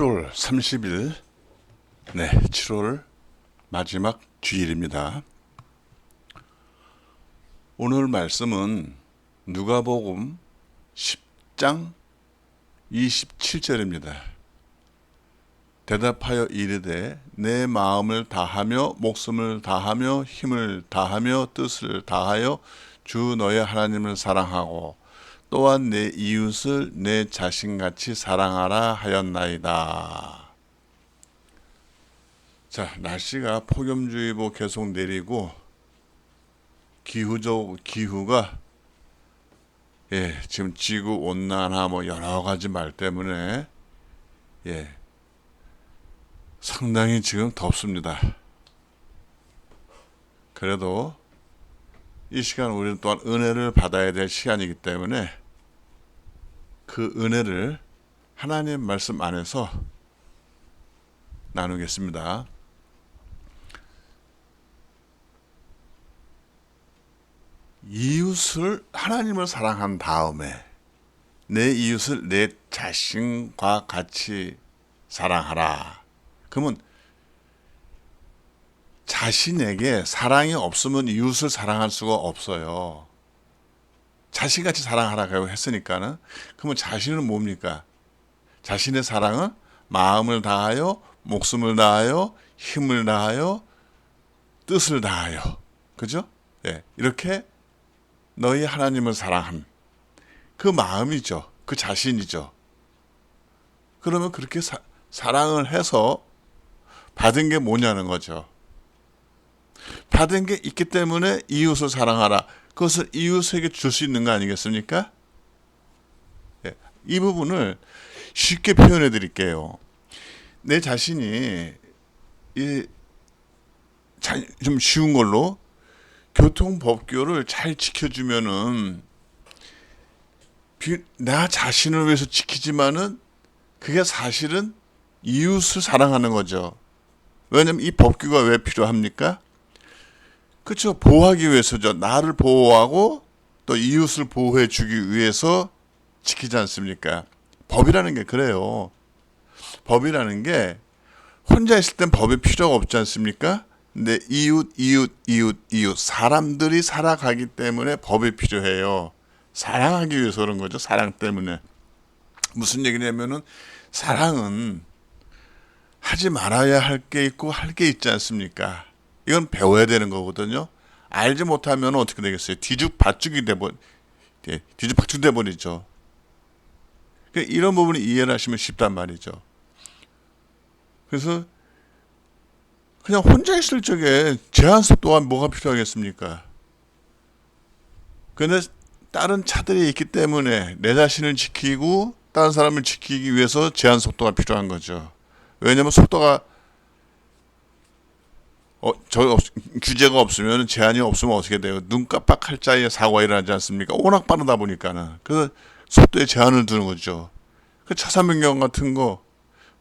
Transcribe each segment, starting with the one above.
7월 30일, 네, 7월 마지막 주일입니다. 오늘 말씀은 누가복음 10장 27절입니다. 대답하여 이르되 내 마음을 다하며 목숨을 다하며 힘을 다하며 뜻을 다하여 주 너의 하나님을 사랑하고 또한 내 이웃을 내 자신같이 사랑하라 하였나이다. 자, 날씨가 폭염주의보 계속 내리고 기후적 기후가 예, 지금 지구 온난화 뭐 여러 가지 말 때문에 예. 상당히 지금 덥습니다. 그래도 이 시간 우리는 또한 은혜를 받아야 될 시간이기 때문에 그 은혜를 하나님 말씀 안에서 나누겠습니다. 이웃을 하나님을 사랑한 다음에 내 이웃을 내 자신과 같이 사랑하라. 그러면 자신에게 사랑이 없으면 이웃을 사랑할 수가 없어요. 자신같이 사랑하라고 했으니까는 그러면 자신은 뭡니까? 자신의 사랑은 마음을 다하여 목숨을 다하여 힘을 다하여 뜻을 다하여 그죠? 예, 이렇게 너희 하나님을 사랑한 그 마음이죠. 그 자신이죠. 그러면 그렇게 사, 사랑을 해서 받은 게 뭐냐는 거죠. 받은 게 있기 때문에 이웃을 사랑하라. 그것을 이웃에게 줄 수 있는 거 아니겠습니까? 예, 이 부분을 쉽게 표현해 드릴게요. 내 자신이 이, 자, 좀 쉬운 걸로 교통법규를 잘 지켜주면은 비, 나 자신을 위해서 지키지만은 그게 사실은 이웃을 사랑하는 거죠. 왜냐면 이 법규가 왜 필요합니까? 그렇죠. 보호하기 위해서죠. 나를 보호하고 또 이웃을 보호해 주기 위해서 지키지 않습니까? 법이라는 게 그래요. 법이라는 게 혼자 있을 땐 법이 필요가 없지 않습니까? 근데 이웃, 이웃, 이웃, 이웃 사람들이 살아가기 때문에 법이 필요해요. 사랑하기 위해서 그런 거죠. 사랑 때문에. 무슨 얘기냐면은 사랑은 하지 말아야 할 게 있고 할 게 있지 않습니까? 이건 배워야 되는 거거든요. 알지 못하면 어떻게 되겠어요? 뒤죽박죽이 돼버, 예, 뒤죽박죽 돼버리죠. 그러니까 이런 부분을 이해를 하시면 쉽단 말이죠. 그래서 그냥 혼자 있을 적에 제한속 또한 뭐가 필요하겠습니까? 근데 다른 차들이 있기 때문에 내 자신을 지키고 다른 사람을 지키기 위해서 제한 속도가 필요한 거죠. 왜냐면 속도가 어, 저 규제가 없으면 제한이 없으면 어떻게 돼요? 눈 깜빡할 자에 사고가 일어나지 않습니까? 워낙 빠르다 보니까는 그래서 속도에 제한을 두는 거죠. 그 차선 변경 같은 거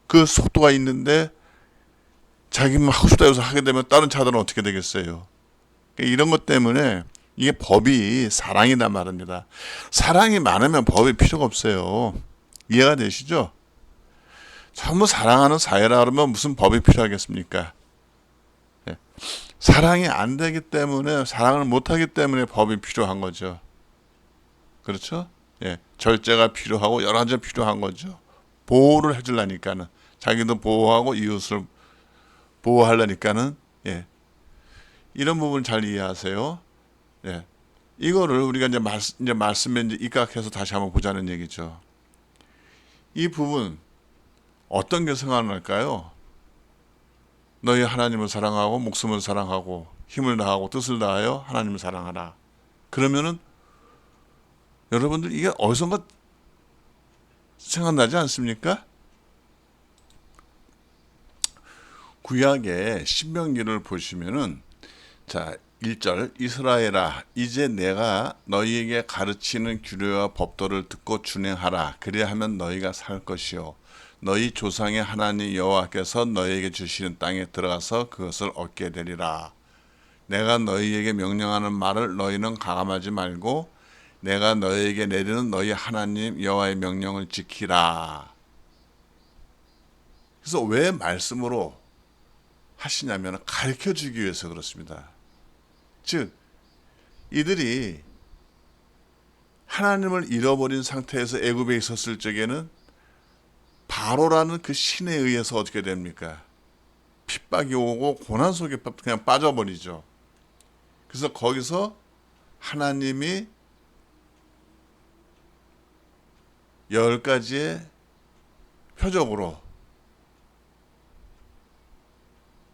그 속도가 있는데 자기만 하고 싶다 해서 하게 되면 다른 차들은 어떻게 되겠어요? 그러니까 이런 것 때문에 이게 법이 사랑이란 말입니다. 사랑이 많으면 법이 필요가 없어요. 이해가 되시죠? 전부 사랑하는 사회라 그러면 무슨 법이 필요하겠습니까? 예. 사랑이 안 되기 때문에 사랑을 못 하기 때문에 법이 필요한 거죠. 그렇죠? 예. 절제가 필요하고 여러 가지 필요한 거죠. 보호를 해 주려니까는 자기도 보호하고 이웃을 보호하려니까는 예. 이런 부분 잘 이해하세요. 예. 이거를 우리가 이제 말, 이제 말씀에 이제 입각해서 다시 한번 보자는 얘기죠. 이 부분 어떤 게 생각날까요? 너희 하나님을 사랑하고 목숨을 사랑하고 힘을 다하고 뜻을 다하여 하나님을 사랑하라. 그러면은 여러분들 이게 어디선가 생각나지 않습니까? 구약의 신명기를 보시면은 자 1절 이스라엘아 이제 내가 너희에게 가르치는 규례와 법도를 듣고 준행하라 그리야 하면 너희가 살 것이요 너희 조상의 하나님 여호와께서 너희에게 주시는 땅에 들어가서 그것을 얻게 되리라 내가 너희에게 명령하는 말을 너희는 가감하지 말고 내가 너희에게 내리는 너희 하나님 여호와의 명령을 지키라 그래서 왜 말씀으로 하시냐면 가르쳐 주기 위해서 그렇습니다. 즉 이들이 하나님을 잃어버린 상태에서 애굽에 있었을 적에는 바로라는 그 신에 의해서 어떻게 됩니까? 핍박이 오고 고난 속에 그냥 빠져버리죠. 그래서 거기서 하나님이 열 가지의 표적으로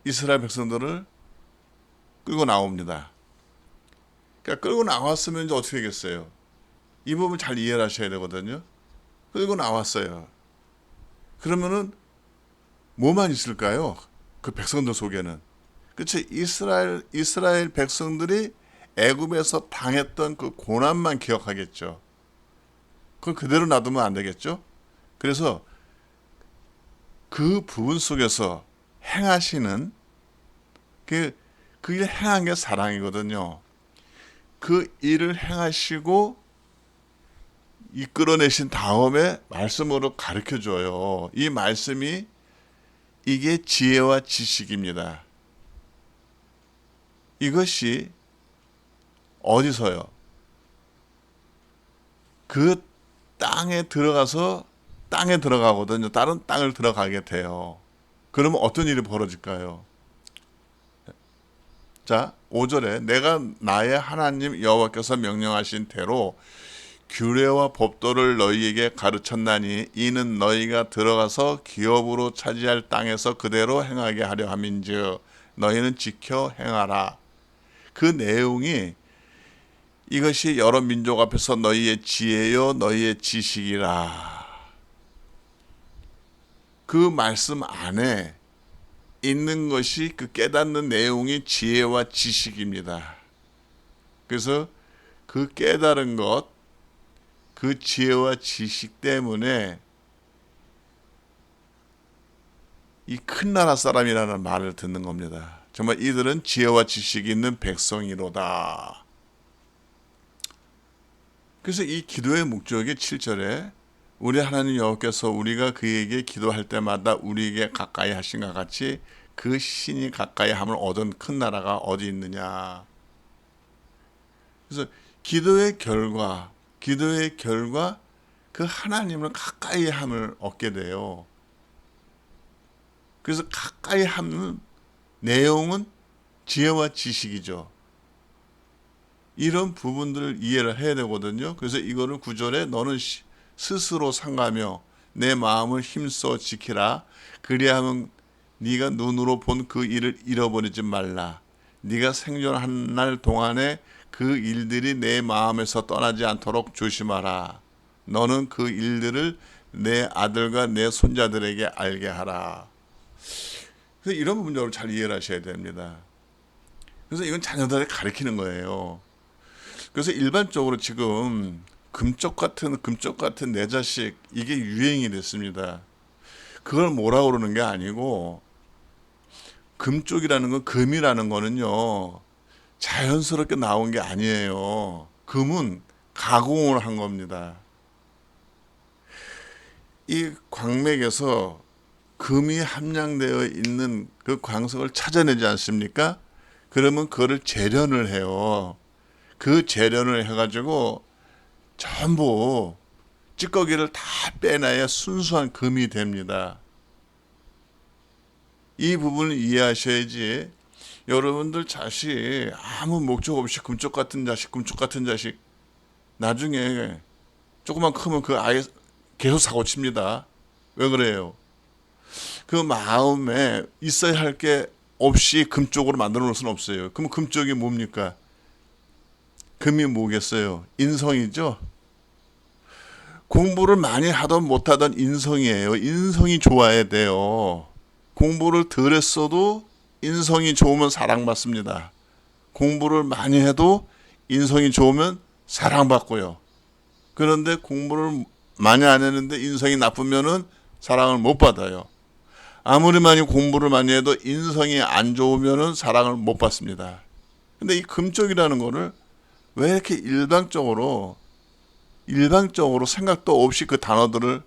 이스라엘 백성들을 끌고 나옵니다. 그러니까 끌고 나왔으면 이제 어떻게 되겠어요? 이 부분 잘 이해를 하셔야 되거든요. 끌고 나왔어요. 그러면은 뭐만 있을까요? 그 백성들 속에는 그치 이스라엘 이스라엘 백성들이 애굽에서 당했던 그 고난만 기억하겠죠. 그걸 그대로 놔두면 안 되겠죠. 그래서 그 부분 속에서 행하시는 그, 그 일 행한 게 사랑이거든요. 그 일을 행하시고 이끌어내신 다음에 말씀으로 가르쳐 줘요. 이 말씀이 이게 지혜와 지식입니다. 이것이 어디서요? 그 땅에 들어가서 땅에 들어가거든요. 다른 땅을 들어가게 돼요. 그러면 어떤 일이 벌어질까요? 자, 5절에 내가 나의 하나님 여호와께서 명령하신 대로 규례와 법도를 너희에게 가르쳤나니 이는 너희가 들어가서 기업으로 차지할 땅에서 그대로 행하게 하려 함인즉 너희는 지켜 행하라. 그 내용이 이것이 여러 민족 앞에서 너희의 지혜요 너희의 지식이라. 그 말씀 안에 있는 것이 그 깨닫는 내용이 지혜와 지식입니다. 그래서 그 깨달은 것, 그 지혜와 지식 때문에 이 큰 나라 사람이라는 말을 듣는 겁니다. 정말 이들은 지혜와 지식이 있는 백성이로다. 그래서 이 기도의 목적이 7절에 우리 하나님 여호께서 우리가 그에게 기도할 때마다 우리에게 가까이 하신 것 같이 그 신이 가까이 함을 얻은 큰 나라가 어디 있느냐. 그래서 기도의 결과, 기도의 결과 그 하나님을 가까이 함을 얻게 돼요. 그래서 가까이 하는 내용은 지혜와 지식이죠. 이런 부분들을 이해를 해야 되거든요. 그래서 이거를 구절에 너는 스스로 상가며 내 마음을 힘써 지키라. 그리하면 네가 눈으로 본 그 일을 잃어버리지 말라. 네가 생존한 날 동안에 그 일들이 내 마음에서 떠나지 않도록 조심하라. 너는 그 일들을 내 아들과 내 손자들에게 알게 하라. 그래서 이런 부분 여러분 잘 이해를 하셔야 됩니다. 그래서 이건 자녀들에게 가르치는 거예요. 그래서 일반적으로 지금 금쪽 같은 금쪽 같은 내 자식 이게 유행이 됐습니다. 그걸 뭐라 그러는 게 아니고 금쪽이라는 건 금이라는 거는요 자연스럽게 나온 게 아니에요. 금은 가공을 한 겁니다. 이 광맥에서 금이 함량되어 있는 그 광석을 찾아내지 않습니까? 그러면 그거를 재련을 해요. 그 재련을 해가지고 전부 찌꺼기를 다 빼놔야 순수한 금이 됩니다. 이 부분을 이해하셔야지 여러분들 자식 아무 목적 없이 금쪽 같은 자식, 금쪽 같은 자식 나중에 조금만 크면 그 아이 계속 사고 칩니다. 왜 그래요? 그 마음에 있어야 할 게 없이 금쪽으로 만들어 놓을 수는 없어요. 그럼 금쪽이 뭡니까? 금이 뭐겠어요? 인성이죠? 공부를 많이 하던 못하던 인성이에요. 인성이 좋아야 돼요. 공부를 덜 했어도 인성이 좋으면 사랑받습니다. 공부를 많이 해도 인성이 좋으면 사랑받고요. 그런데 공부를 많이 안 했는데 인성이 나쁘면은 사랑을 못 받아요. 아무리 많이 공부를 많이 해도 인성이 안 좋으면은 사랑을 못 받습니다. 근데 이 금쪽이라는 거를 왜 이렇게 일방적으로 일방적으로 생각도 없이 그 단어들을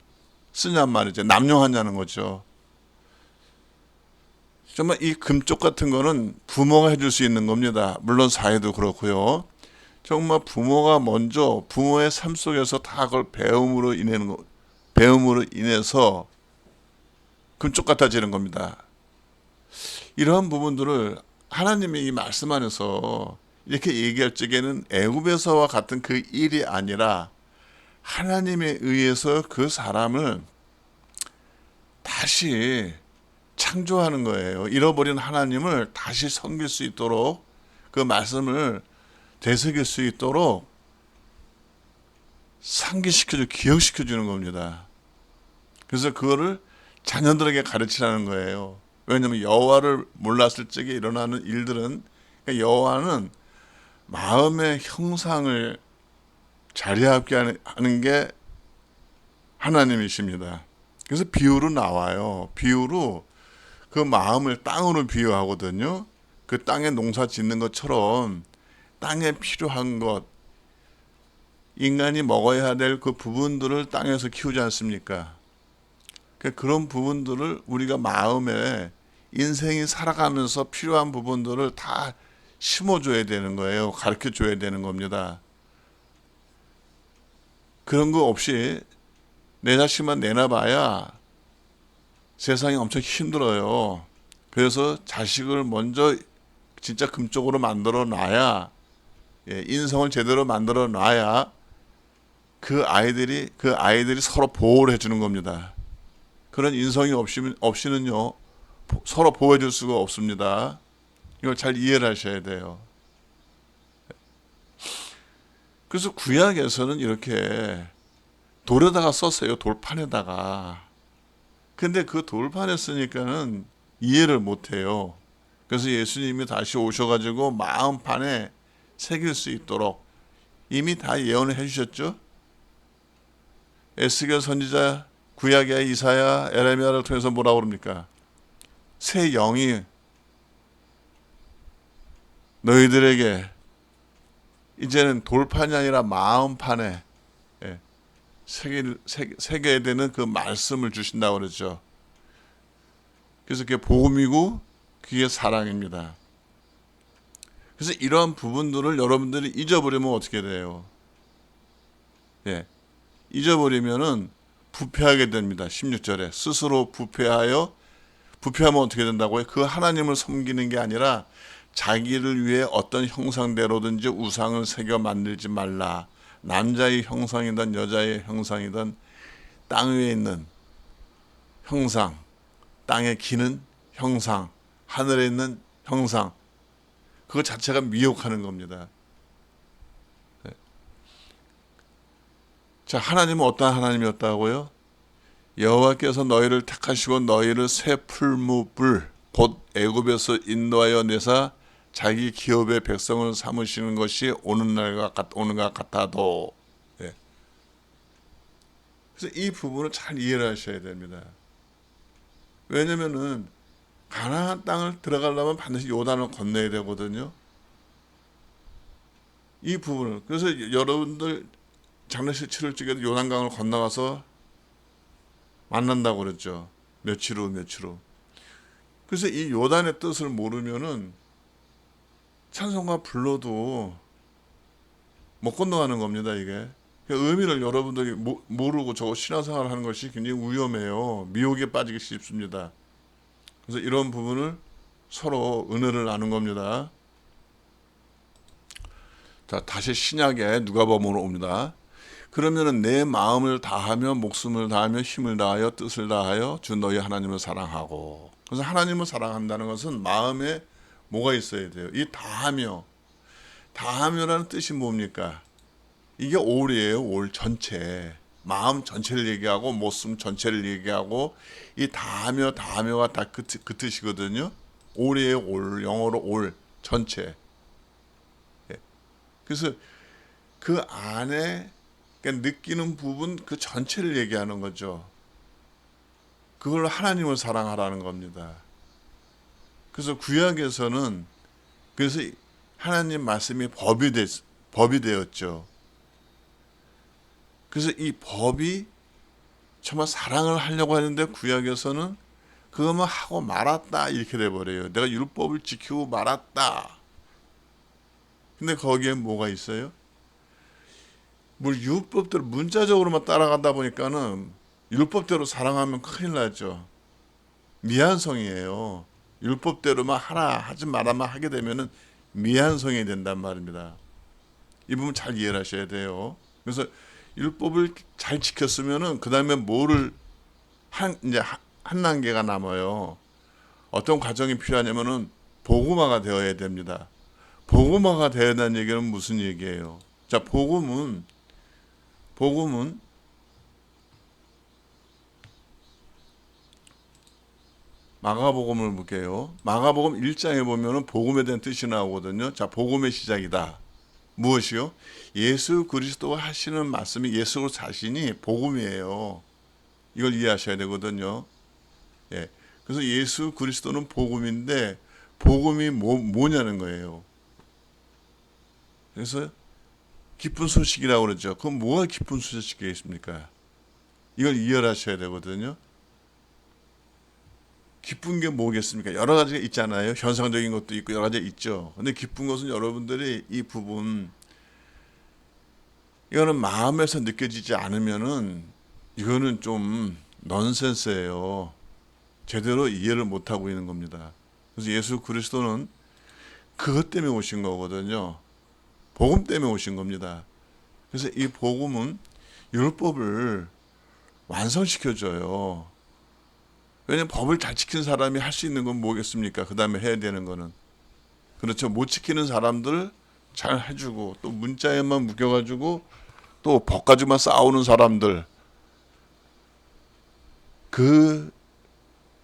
쓰냔 말이죠. 남용하냐는 거죠. 정말 이 금쪽 같은 거는 부모가 해줄 수 있는 겁니다. 물론 사회도 그렇고요. 정말 부모가 먼저 부모의 삶 속에서 다 그걸 배움으로 인해는 거, 배움으로 인해서 금쪽 같아지는 겁니다. 이러한 부분들을 하나님의 이 말씀 안에서 이렇게 얘기할 적에는 애굽에서와 같은 그 일이 아니라 하나님에 의해서 그 사람을 다시 창조하는 거예요. 잃어버린 하나님을 다시 섬길 수 있도록 그 말씀을 되새길 수 있도록 상기시켜주, 기억시켜주는 겁니다. 그래서 그거를 자녀들에게 가르치라는 거예요. 왜냐하면 여호와를 몰랐을 적에 일어나는 일들은 그러니까 여호와는 마음의 형상을 자리하게 하는- 하는 게 하나님이십니다. 그래서 비유로 나와요. 비유로 그 마음을 땅으로 비유하거든요. 그 땅에 농사 짓는 것처럼 땅에 필요한 것, 인간이 먹어야 될 그 부분들을 땅에서 키우지 않습니까? 그 그런 부분들을 우리가 마음에 인생이 살아가면서 필요한 부분들을 다 심어줘야 되는 거예요. 가르쳐 줘야 되는 겁니다. 그런 거 없이 내 자식만 내놔봐야 세상이 엄청 힘들어요. 그래서 자식을 먼저 진짜 금쪽으로 만들어 놔야 예, 인성을 제대로 만들어 놔야 그 아이들이 그 아이들이 서로 보호를 해주는 겁니다. 그런 인성이 없이 없이는요 보- 서로 보호해줄 수가 없습니다. 이걸 잘 이해를 하셔야 돼요. 그래서 구약에서는 이렇게 돌에다가 썼어요. 돌판에다가. 근데 그 돌판에 쓰니까는 이해를 못 해요. 그래서 예수님이 다시 오셔가지고 마음판에 새길 수 있도록 이미 다 예언을 해주셨죠. 에스겔 선지자, 구약의 이사야, 에레미야를 통해서 뭐라 그럽니까? 새 영이 너희들에게 이제는 돌판이 아니라 마음판에 예, 새겨, 새겨야 되는 그 말씀을 주신다고 그러죠. 그래서 그게 복음이고 그게 사랑입니다. 그래서 이러한 부분들을 여러분들이 잊어버리면 어떻게 돼요? 예. 잊어버리면은 부패하게 됩니다. 16절에 스스로 부패하여 부패하면 어떻게 된다고요? 그 하나님을 섬기는 게 아니라 자기를 위해 어떤 형상대로든지 우상을 새겨 만들지 말라. 남자의 형상이든 여자의 형상이든 땅 위에 있는 형상, 땅에 기는 형상, 하늘에 있는 형상, 그거 자체가 미혹하는 겁니다. 네. 자, 하나님은 어떠한 하나님이었다고요? 여호와께서 너희를 택하시고 너희를 새 풀무불 곧 애굽에서 인도하여 내사 자기 기업의 백성을 삼으시는 것이 오는 날과 같 오는 것 같아도 예. 그래서 이 부분을 잘 이해를 하셔야 됩니다. 왜냐면은 가나안 땅을 들어가려면 반드시 요단을 건너야 되거든요. 이 부분을 그래서 여러분들 장례식 치를 적에도 요단강을 건너가서 만난다고 그랬죠. 며칠 후 며칠 후. 그래서 이 요단의 뜻을 모르면은 찬송가 불러도 못 건너가는 겁니다, 이게. 그 의미를 여러분들이 모, 모르고 저 신앙생활을 하는 것이 굉장히 위험해요. 미혹에 빠지기 쉽습니다. 그래서 이런 부분을 서로 은혜를 나눈 겁니다. 자, 다시 신약에 누가복음으로 옵니다. 그러면은 내 마음을 다하며 목숨을 다하며 힘을 다하여 뜻을 다하여 주 너희 하나님을 사랑하고 그래서 하나님을 사랑한다는 것은 마음에 뭐가 있어야 돼요. 이 다하며 다하며라는 뜻이 뭡니까? 이게 올이에요. 올 전체 마음 전체를 얘기하고 목숨 전체를 얘기하고 이 다하며 다하며가 다그그 뜻이거든요. 올이에요. 올 영어로 올 전체. 예. 그래서 그 안에 그러니까 느끼는 부분 그 전체를 얘기하는 거죠. 그걸 하나님을 사랑하라는 겁니다. 그래서 구약에서는 그래서 하나님 말씀이 법이 됐, 법이 되었죠. 그래서 이 법이 정말 사랑을 하려고 하는데 구약에서는 그 그거만 하고 말았다 이렇게 돼 버려요. 내가 율법을 지키고 말았다. 근데 거기에 뭐가 있어요? 뭐 율법대로 문자적으로만 따라가다 보니까는 율법대로 사랑하면 큰일 나죠. 미안성이에요. 율법대로만 하라 하지 말아만 하게 되면은 미안성이 된단 말입니다. 이 부분 잘 이해를 하셔야 돼요. 그래서 율법을 잘 지켰으면은 그 다음에 뭐를 한 이제 한- 한 단계가 남아요. 어떤 과정이 필요하냐면은 복음화가 되어야 됩니다. 복음화가 되어야 한다는 얘기는 무슨 얘기예요? 자, 복음은 복음은 마가복음을 볼게요. 마가복음 1장에 보면은 복음에 대한 뜻이 나오거든요. 자, 복음의 시작이다. 무엇이요? 예수 그리스도가 하시는 말씀이 예수 자신이 복음이에요. 이걸 이해하셔야 되거든요. 예. 그래서 예수 그리스도는 복음인데 복음이 뭐, 뭐냐는 거예요. 그래서 기쁜 소식이라고 그러죠. 그럼 뭐가 기쁜 소식이겠습니까? 이걸 이해하셔야 되거든요. 기쁜 게 뭐겠습니까? 여러 가지가 있잖아요. 현상적인 것도 있고 여러 가지 있죠. 근데 기쁜 것은 여러분들이 이 부분 이거는 마음에서 느껴지지 않으면은 이거는 좀 넌센스예요. 제대로 이해를 못 하고 있는 겁니다. 그래서 예수 그리스도는 그것 때문에 오신 거거든요. 복음 때문에 오신 겁니다. 그래서 이 복음은 율법을 완성시켜 줘요. 왜냐면 법을 잘 지키는 사람이 할 수 있는 건 뭐겠습니까? 그 다음에 해야 되는 거는. 그렇죠. 못 지키는 사람들 잘 해주고, 또 문자에만 묶여가지고, 또 법 가지고만 싸우는 사람들. 그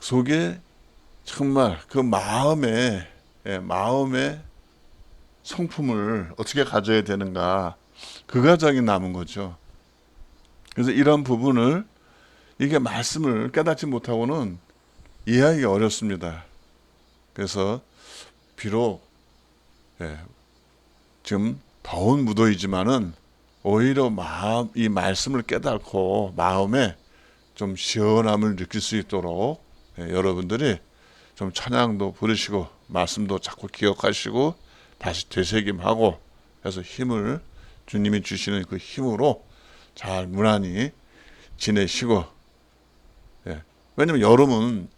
속에 정말 그 마음에, 예, 마음의 성품을 어떻게 가져야 되는가. 그 과정이 남은 거죠. 그래서 이런 부분을 이게 말씀을 깨닫지 못하고는 이해하기 어렵습니다. 그래서 비록 예, 지금 더운 무더위지만은 오히려 마음 이 말씀을 깨닫고 마음에 좀 시원함을 느낄 수 있도록 예, 여러분들이 좀 찬양도 부르시고 말씀도 자꾸 기억하시고 다시 되새김하고 해서 힘을 주님이 주시는 그 힘으로 잘 무난히 지내시고 예. 왜냐면 여름은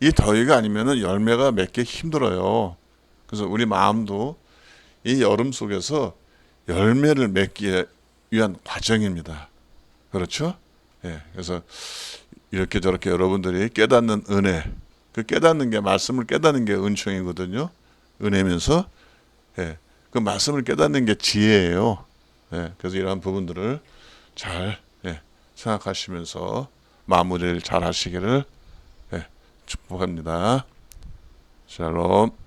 이 더위가 아니면은 열매가 맺기 힘들어요. 그래서 우리 마음도 이 여름 속에서 열매를 맺기 위한 과정입니다. 그렇죠? 예. 그래서 이렇게 저렇게 여러분들이 깨닫는 은혜, 그 깨닫는 게 말씀을 깨닫는 게 은총이거든요. 은혜면서 예. 그 말씀을 깨닫는 게 지혜예요. 예. 그래서 이러한 부분들을 잘 예. 생각하시면서 마무리를 잘 하시기를 예, 축복합니다. 샬롬.